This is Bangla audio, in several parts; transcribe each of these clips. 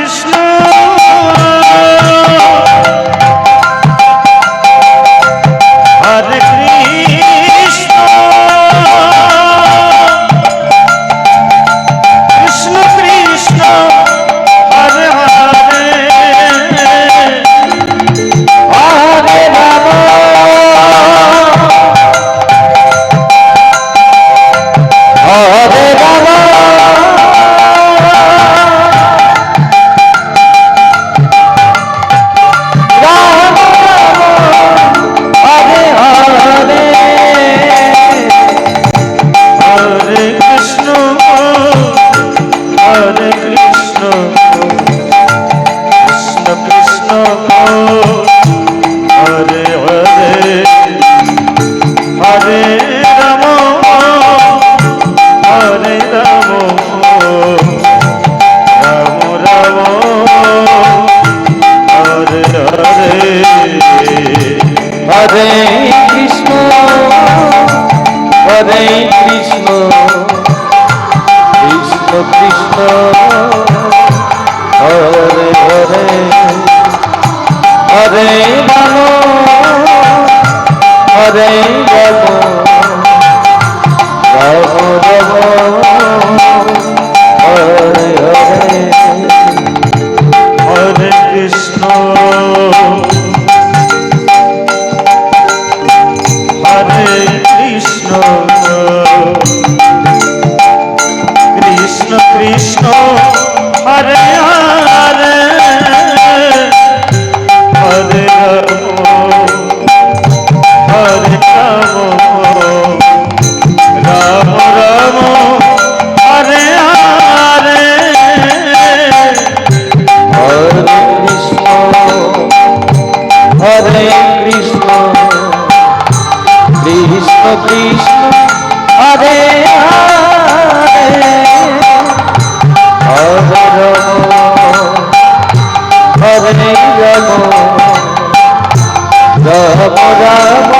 Krishna. হরে কৃষ্ণ হরে কৃষ্ণ কৃষ্ণ কৃষ্ণ হরে হরে হরে বল হরে বল। কৃষ্ণ কৃষ্ণ হরে। হরে হরে রম হরে রম। রম রম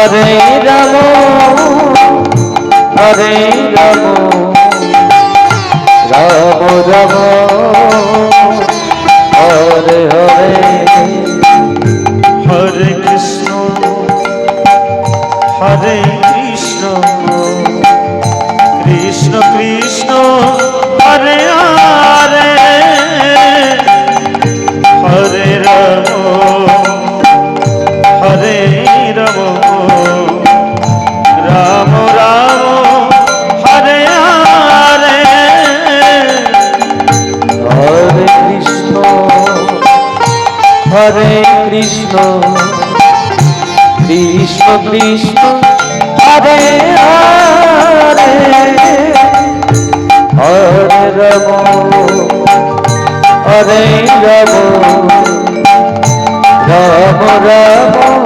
হরে রাম হরে রাম। কৃষ্ণ হরে হরে হরে রাম হরে রাম রাম রাম